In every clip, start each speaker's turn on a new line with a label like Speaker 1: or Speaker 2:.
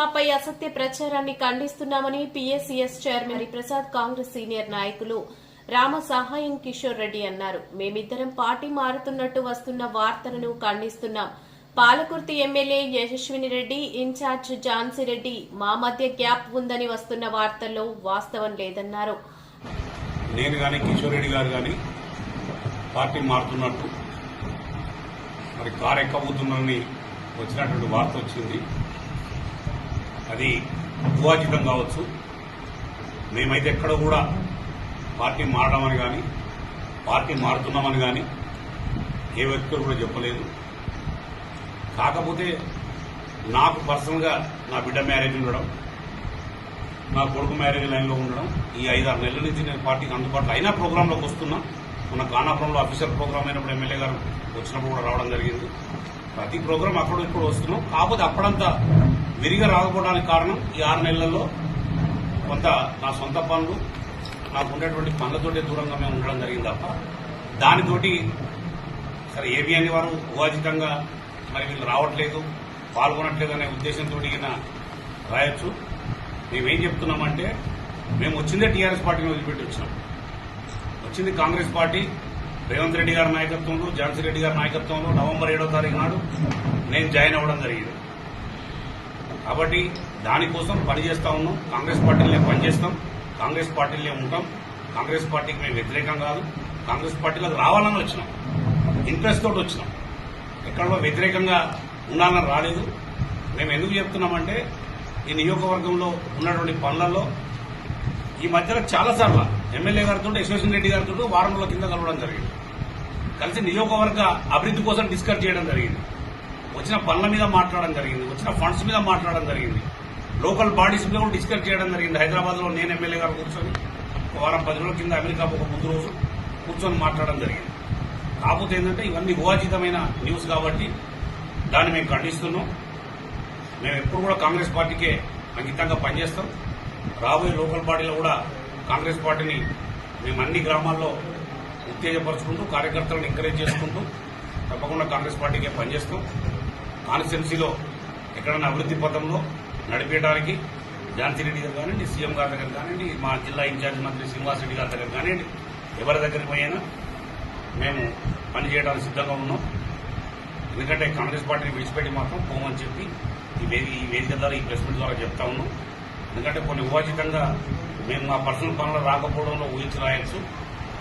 Speaker 1: ఆపై అసత్య ప్రచారాన్ని ఖండిస్తున్నామని PSCS chairman Hariprasad Congress senior నాయకులు రామ సహాయం కిషోర్ రెడ్డి అన్నారు. మేమిద్దరం పార్టీ మారుతున్నట్టు వస్తున్న వార్తలను ఖండిస్తున్నాం. పాలకుర్తి ఎమ్మెల్యే యశస్విని రెడ్డి ఇన్ఛార్జ్ ఝాన్సీ రెడ్డి మా మధ్య గ్యాప్ ఉందని వస్తున్న వార్తల్లో వాస్తవం లేదన్నారు.
Speaker 2: నేను కానీ కిషోర్ రెడ్డి గారు కానీ పార్టీ మారుతున్నట్టు మరి కారెక్కబోతున్నారని వచ్చినటువంటి వార్త వచ్చింది. అది ఊహాచితం కావచ్చు. మేమైతే ఎక్కడ కూడా పార్టీ మారడమని కానీ పార్టీ మారుతున్నామని కానీ ఏ వ్యక్తులు కూడా చెప్పలేదు. కాకపోతే నాకు పర్సనల్గా నా బిడ్డ మ్యారేజ్ ఉండడం నా కొడుకు మ్యారేజ్ లైన్లో ఉండడం ఈ ఐదారు నెలల నుంచి నేను పార్టీకి అందుబాటులో అయినా ప్రోగ్రాంలోకి వస్తున్నా. మన కానాపురంలో అఫీషియల్ ప్రోగ్రామ్ అయినప్పుడు ఎమ్మెల్యే గారు వచ్చినప్పుడు కూడా రావడం జరిగింది. ప్రతి ప్రోగ్రాం అక్కడ ఇప్పుడు వస్తున్నాం. కాకపోతే అప్పుడంతా విరిగా రాకపోవడానికి కారణం ఈ ఆరు నెలల్లో కొంత నా సొంత పనులు నాకు ఉండేటువంటి పనులతోటి దూరంగా మేము ఉండడం జరిగింది తప్ప దానితోటి సరే ఏబీ అని వారు ఊహాజితంగా మరి వీళ్ళు రావట్లేదు పాల్గొనట్లేదు అనే ఉద్దేశంతో ఈయన రాయొచ్చు. మేమేం చెప్తున్నామంటే మేము వచ్చిందే టీఆర్ఎస్ పార్టీని వదిలిపెట్టి వచ్చినాం. వచ్చింది కాంగ్రెస్ పార్టీ రేవంత్ రెడ్డి గారి నాయకత్వంలో ఝాన్సీ రెడ్డి గారి నాయకత్వంలో నవంబర్ ఏడో తారీఖు నాడు నేను జాయిన్ అవ్వడం జరిగింది. కాబట్టి దానికోసం పనిచేస్తా ఉన్నాం. కాంగ్రెస్ పార్టీలనే పనిచేస్తాం కాంగ్రెస్ పార్టీలనే ఉంటాం. కాంగ్రెస్ పార్టీకి మేము వ్యతిరేకం కాదు. కాంగ్రెస్ పార్టీలకు రావాలని వచ్చినాం. ఇంట్రెస్ట్ తోటి వచ్చినాం. ఎక్కడో వ్యతిరేకంగా ఉండాలని రాలేదు. మేము ఎందుకు చెప్తున్నామంటే ఈ నియోజకవర్గంలో ఉన్నటువంటి పనులలో ఈ మధ్యలో చాలాసార్లు ఎమ్మెల్యే గారితో యశ్వేశ్వర రెడ్డి గారితో వారం రోజుల కింద కలవడం జరిగింది. కలిసి నియోజకవర్గ అభివృద్ధి కోసం డిస్కస్ చేయడం జరిగింది. వచ్చిన పనుల మీద మాట్లాడడం జరిగింది వచ్చిన ఫండ్స్ మీద మాట్లాడడం జరిగింది. లోకల్ బాడీస్ మీద కూడా డిస్కస్ చేయడం జరిగింది. హైదరాబాద్లో నేను ఎమ్మెల్యే గారు కూర్చొని ఒక వారం పది రోజుల కింద అమెరికా ఒక ముందు రోజు కూర్చొని మాట్లాడడం జరిగింది. కాకపోతే ఏంటంటే ఇవన్నీ ఊహాజితమైన న్యూస్ కాబట్టి దాన్ని మేము ఖండిస్తున్నాం. మేము ఎప్పుడు కూడా కాంగ్రెస్ పార్టీకే అంకితంగా పనిచేస్తాం. రాబోయే లోకల్ పార్టీలో కూడా కాంగ్రెస్ పార్టీని మేము అన్ని గ్రామాల్లో ఉత్తేజపరుచుకుంటూ కార్యకర్తలను ఎంకరేజ్ చేసుకుంటూ తప్పకుండా కాంగ్రెస్ పార్టీకే పనిచేస్తాం. కాన్స్టిట్యున్సీలో ఎక్కడైనా అభివృద్ధి పథంలో నడిపేయడానికి ఝాన్సీ రెడ్డి గారు కానివ్వండి సీఎం గారి దగ్గర కానివ్వండి మా జిల్లా ఇన్ఛార్జ్ మంత్రి శ్రీనివాస్ రెడ్డి గారి దగ్గర కానివ్వండి ఎవరి దగ్గరికి పోయినా మేము పనిచేయడానికి సిద్ధంగా ఉన్నాం. ఎందుకంటే కాంగ్రెస్ పార్టీని విడిచిపెట్టి మాత్రం పోమని చెప్పి ఈ వేది ఈ వేదిక ద్వారా ఈ ప్రెస్ మీట్ ద్వారా చెప్తా ఉన్నాం. ఎందుకంటే కొన్ని ఊహాచితంగా మేము మా పర్సనల్ పనులు రాకపోవడంలో ఊహించి రాయొచ్చు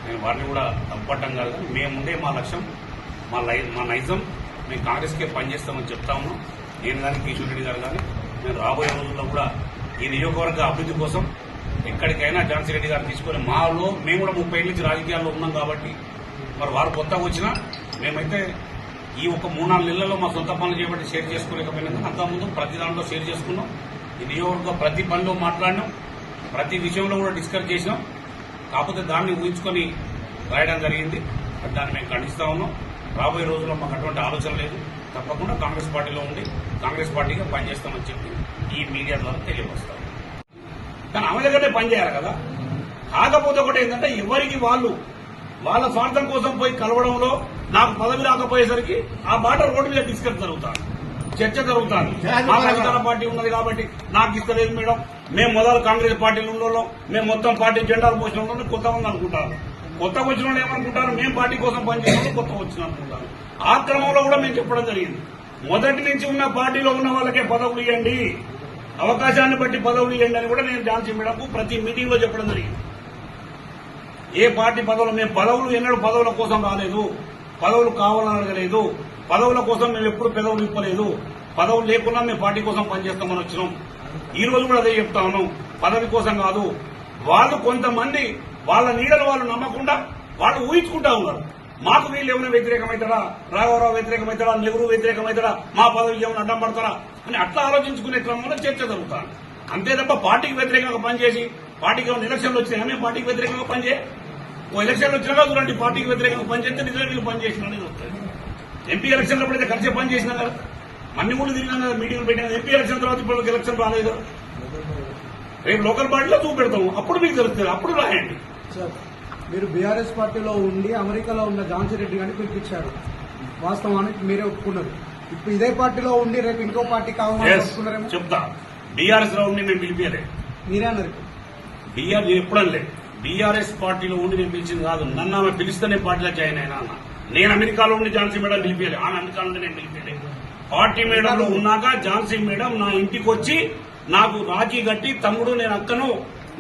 Speaker 2: నేను వారిని కూడా తప్పట్టం కాదు. కానీ మేముండే మా లక్ష్యం మా లై మా నైజం. మేము కాంగ్రెస్కే పనిచేస్తామని చెప్తాము. నేను కానీ కిషోర్ రెడ్డి గారు కానీ మేము రాబోయే రోజుల్లో కూడా ఈ నియోజకవర్గ అభివృద్ధి కోసం ఎక్కడికైనా ఝాన్సీ రెడ్డి గారు తీసుకొని మాలో మేము కూడా ముప్పై ఏళ్ళ నుంచి రాజకీయాల్లో ఉన్నాం కాబట్టి మరి వారు కొత్తగా వచ్చినా మేమైతే ఈ ఒక మూడు నాలుగు నెలల్లో మా సొంత పనులు చేయబట్టి షేర్ చేసుకోలేకపోయినా అంతకుముందు ప్రతి దాంట్లో షేర్ చేసుకున్నాం. ఈ నియోజకవర్గ ప్రతి పనిలో మాట్లాడినాం. ప్రతి విషయంలో కూడా డిస్కస్ చేసినాం. కాకపోతే దాన్ని ఊహించుకొని రాయడం జరిగింది. దాన్ని మేము ఖండిస్తా ఉన్నాం. రాబోయే రోజుల్లో మాకు అటువంటి ఆలోచన లేదు. తప్పకుండా కాంగ్రెస్ పార్టీలో ఉండి కాంగ్రెస్ పార్టీగా పనిచేస్తామని చెప్పి ఈ మీడియా ద్వారా తెలియపరుస్తాం. కానీ ఆమె దగ్గరనే పనిచేయాలి కదా. కాకపోతే ఒకటి ఏంటంటే ఎవరికి వాళ్ళు వాళ్ళ స్వార్థం కోసం పోయి కలవడంలో నాకు పదవి రాకపోయేసరికి ఆ మాట రోడ్డు మీద డిస్కస్ జరుగుతాను. చర్చ జరుగుతాను. మాకు అధికార పార్టీ ఉన్నది కాబట్టి నాకు ఇస్తలేదు మేడం. మేము మొదలు కాంగ్రెస్ పార్టీలో ఉన్నోళ్ళం. మేము మొత్తం పార్టీ జెండాలు పోసిన కొంతమంది అనుకుంటారు. కొత్త వచ్చిన వాళ్ళు ఏమనుకుంటారు? మేము పార్టీ కోసం పనిచేసిన కొత్త వచ్చిన అనుకుంటారు. ఆ క్రమంలో కూడా మేము చెప్పడం జరిగింది. మొదటి నుంచి ఉన్న పార్టీలో ఉన్న వాళ్ళకే పదవులు ఇవ్వండి. అవకాశాన్ని బట్టి పదవులు ఇవ్వండి అని కూడా నేను ఝాన్సీ మేడంకు ప్రతి మీటింగ్లో చెప్పడం జరిగింది. ఏ పార్టీ పదవులు మేము పదవులు ఎన్నడూ పదవుల కోసం రాలేదు. పదవులు కావాలని అడగలేదు పదవుల కోసం మేము ఎప్పుడు పెదవులు ఇప్పలేదు పదవులు లేకున్నా మేము పార్టీ కోసం పనిచేస్తామని వచ్చినాం. ఈ రోజు కూడా అదే చెప్తా ఉన్నాం. పదవి కోసం కాదు. వాళ్ళు కొంతమంది వాళ్ళ నీడలు వాళ్ళు నమ్మకుండా వాళ్ళు ఊహించుకుంటా ఉన్నారు. మాకు వీళ్ళు ఏమైనా వ్యతిరేకమవుతారా రాఘవరావు వ్యతిరేకమవుతారా నెహ్రూ వ్యతిరేకమవుతారా మా పదవికి ఏమైనా అడ్డం పడతారా అని అట్లా ఆలోచించుకునే క్రమంలో చర్చ జరుగుతాను అంతే తప్ప పార్టీకి వ్యతిరేకంగా పనిచేసి పార్టీకి ఏమైనా ఎలక్షన్లు వచ్చినా మేము పార్టీకి వ్యతిరేకంగా పనిచేయ ఓ ఎలక్షన్లు వచ్చినా చూడండి పార్టీకి వ్యతిరేకంగా పనిచేస్తే నిజంగా చేసిన వస్తుంది. ఎంపీ ఎలక్షన్లో అయితే కలిసి పని చేసినా కదా. మన్ని కూడా తిరిగినా కదా మీటింగ్లు పెట్టినా ఎంపీ ఎలక్షన్ తర్వాత ఇప్పుడు ఎలక్షన్ రాలేదు రేపు లోకల్ బాడీలో చూపెడతాము. అప్పుడు మీకు తెలుస్తుంది అప్పుడు రాయండి.
Speaker 3: సార్ మీరు బీఆర్ఎస్ పార్టీలో ఉండి అమెరికాలో ఉన్న ఝాన్సీ రెడ్డి గారిని పిలిపించారు. వాస్తవానికి మీరే ఒప్పుకున్నారు. ఇప్పుడు ఇదే పార్టీలో ఉండి రేపు ఇంకో పార్టీ కావాలని
Speaker 2: చెప్తా. బీఆర్ఎస్లో ఉండి నేను పిలిపియలే.
Speaker 3: మీరే అన్నారు
Speaker 2: బీఆర్ ఎప్పుడనలే. బీఆర్ఎస్ పార్టీలో ఉండి నేను పిలిచింది కాదు. నన్ను ఆమె పిలిస్తేనే పార్టీలో జాయిన్ అయినా అన్న. నేను అమెరికాలో ఉండి ఝాన్సీ మేడం పిలిపియలే. ఆమె అమెరికాలో ఉండి నేను పిలిపియలే. పార్టీ మేడంలో ఉన్నాక ఝాన్సీ మేడం నా ఇంటికి వచ్చి నాకు రాఖీ కట్టి తమ్ముడు నేను అక్కను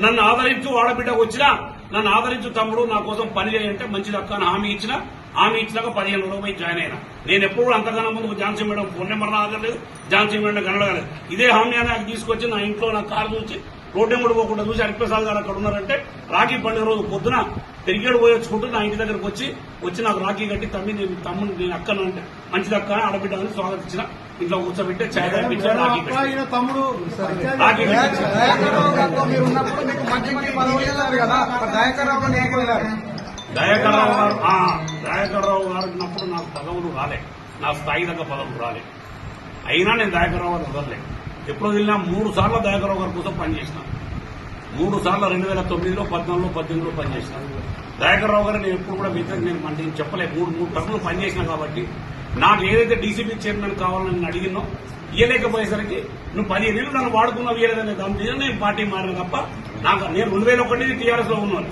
Speaker 2: నన్ను ఆదరించు ఆడబిడ్డకు వచ్చినా నన్ను ఆదరించు తమ్ముడు నా కోసం పని చేయంటే మంచిది అక్క అని హామీ ఇచ్చిన. హామీ ఇచ్చినాక పదిహేను రోజులు పోయి జాయిన్ అయినా. నేను ఎప్పుడు కూడా అంతకన్నా ముందు ఝాన్సీ మేడం ఫోన్ నెంబర్ నా దగ్గర లేదు ఝాన్సీ మేడం కనడగలేదు ఇదే హామీ అని నాకు తీసుకొచ్చి నా ఇంట్లో నా కారు చూసి రోడ్డు నెంబర్ పోకుండా చూసి హరిప్రసాద్ గారు అక్కడ ఉన్నారంటే రాఖీ పండుగ రోజు పొద్దున తిరిగేడు పోయి వచ్చుకుంటూ నా ఇంటి దగ్గరకు వచ్చి వచ్చి నాకు రాఖీ కట్టి తమ్మి నేను తమ్ముడు నేను అక్కను అంటే మంచిది అక్క అని ఆడబిడ్డ అని స్వాగతించిన ఇంట్లో కూర్చోబెట్టి ఛాయ్ తాగిపించి రాఖీ
Speaker 3: తమ్ముడు దయాకర్రావు
Speaker 2: గారు ఆ, దయాకర్రావు గారు ఉన్నప్పుడు నాకు పదవులు రాలే. నా స్థాయి దగ్గర పదవులు రాలే. అయినా నేను దయాకర్రావు గారు వదలలే. ఎప్పుడు వెళ్ళినా మూడు సార్లు దయాకర్రావు గారి కోసం పనిచేసిన. మూడు సార్లు రెండు వేల తొమ్మిదిలో పద్నాలుగులో పద్దెనిమిదిలో పనిచేసిన దయాకర్రావు గారు నేను ఎప్పుడు కూడా మిగతా నేను మన చెప్పలేదు. మూడు మూడు టర్ములు పనిచేసిన కాబట్టి. నాకు ఏదైతే డీసీపీ చైర్మన్ కావాలని నేను అడిగినో ఇవ్వలేకపోయేసరికి నువ్వు పదిహేను ఏళ్ళు నన్ను వాడుకున్నావు ఇవ్వలేదనే దాని మీద నేను పార్టీ మారిన తప్ప నాకు నేను రెండు వేల ఒకటి టీఆర్ఎస్లో ఉన్నాను